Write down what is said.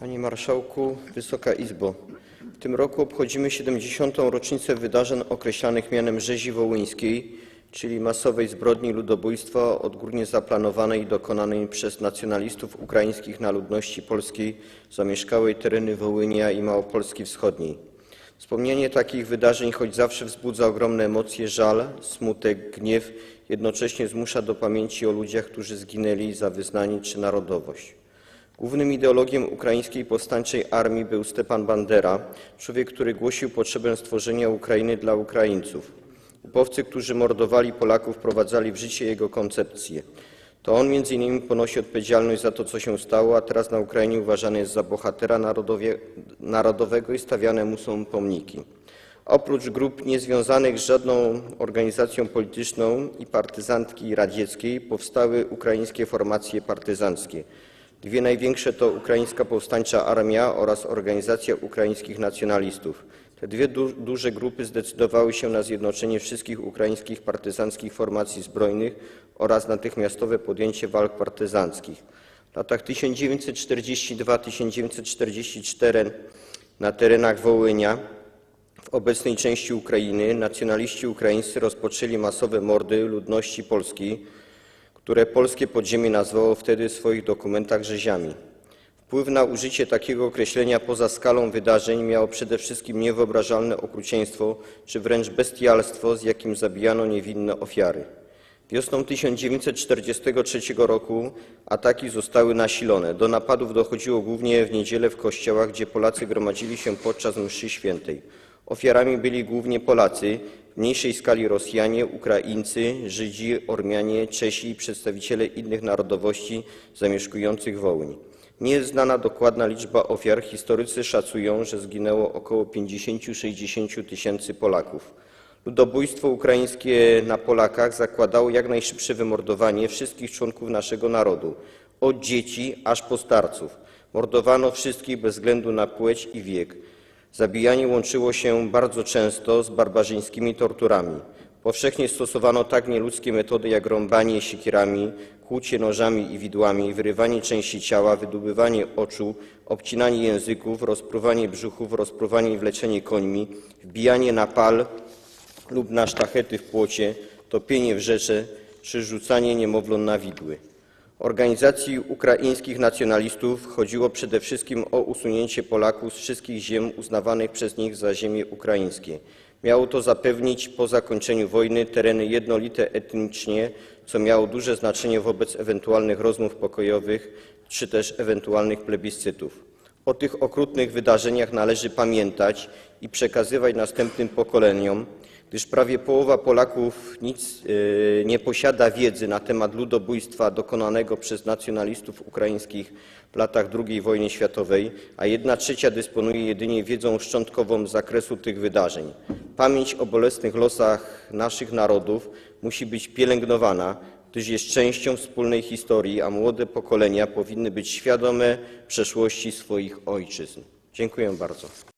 Panie Marszałku, Wysoka Izbo! W tym roku obchodzimy 70. rocznicę wydarzeń określanych mianem rzezi wołyńskiej, czyli masowej zbrodni ludobójstwa odgórnie zaplanowanej i dokonanej przez nacjonalistów ukraińskich na ludności polskiej zamieszkałej tereny Wołynia i Małopolski Wschodniej. Wspomnienie takich wydarzeń, choć zawsze wzbudza ogromne emocje, żal, smutek, gniew, jednocześnie zmusza do pamięci o ludziach, którzy zginęli za wyznanie czy narodowość. Głównym ideologiem ukraińskiej powstańczej armii był Stepan Bandera, człowiek, który głosił potrzebę stworzenia Ukrainy dla Ukraińców. Upowcy, którzy mordowali Polaków, wprowadzali w życie jego koncepcję. To on między innymi ponosi odpowiedzialność za to, co się stało, a teraz na Ukrainie uważany jest za bohatera narodowie, narodowego i stawiane mu są pomniki. Oprócz grup niezwiązanych z żadną organizacją polityczną i partyzantki radzieckiej powstały ukraińskie formacje partyzanckie. Dwie największe to Ukraińska Powstańcza Armia oraz Organizacja Ukraińskich Nacjonalistów. Te dwie du duże grupy zdecydowały się na zjednoczenie wszystkich ukraińskich partyzanckich formacji zbrojnych oraz natychmiastowe podjęcie walk partyzanckich. W latach 1942-1944 na terenach Wołynia w obecnej części Ukrainy nacjonaliści ukraińscy rozpoczęli masowe mordy ludności polskiej, które polskie podziemie nazwało wtedy w swoich dokumentach rzeziami. Wpływ na użycie takiego określenia poza skalą wydarzeń miało przede wszystkim niewyobrażalne okrucieństwo czy wręcz bestialstwo, z jakim zabijano niewinne ofiary. Wiosną 1943 roku ataki zostały nasilone. Do napadów dochodziło głównie w niedzielę w kościołach, gdzie Polacy gromadzili się podczas mszy świętej. Ofiarami byli głównie Polacy, mniejszej skali Rosjanie, Ukraińcy, Żydzi, Ormianie, Czesi i przedstawiciele innych narodowości zamieszkujących Wołyń. Nie jest znana dokładna liczba ofiar. Historycy szacują, że zginęło około 50-60 tysięcy Polaków. Ludobójstwo ukraińskie na Polakach zakładało jak najszybsze wymordowanie wszystkich członków naszego narodu, od dzieci aż po starców. Mordowano wszystkich bez względu na płeć i wiek. Zabijanie łączyło się bardzo często z barbarzyńskimi torturami. Powszechnie stosowano tak nieludzkie metody jak rąbanie siekierami, kłucie nożami i widłami, wyrywanie części ciała, wydobywanie oczu, obcinanie języków, rozpruwanie brzuchów, rozpruwanie i wleczenie końmi, wbijanie na pal lub na sztachety w płocie, topienie w rzece czy rzucanie niemowląt na widły. Organizacji ukraińskich nacjonalistów chodziło przede wszystkim o usunięcie Polaków z wszystkich ziem uznawanych przez nich za ziemie ukraińskie. Miało to zapewnić po zakończeniu wojny tereny jednolite etnicznie, co miało duże znaczenie wobec ewentualnych rozmów pokojowych czy też ewentualnych plebiscytów. O tych okrutnych wydarzeniach należy pamiętać i przekazywać następnym pokoleniom, gdyż prawie połowa Polaków nic yy, nie posiada wiedzy na temat ludobójstwa dokonanego przez nacjonalistów ukraińskich w latach II wojny światowej, a jedna trzecia dysponuje jedynie wiedzą szczątkową z zakresu tych wydarzeń. Pamięć o bolesnych losach naszych narodów musi być pielęgnowana, gdyż jest częścią wspólnej historii, a młode pokolenia powinny być świadome przeszłości swoich ojczyzn. Dziękuję bardzo.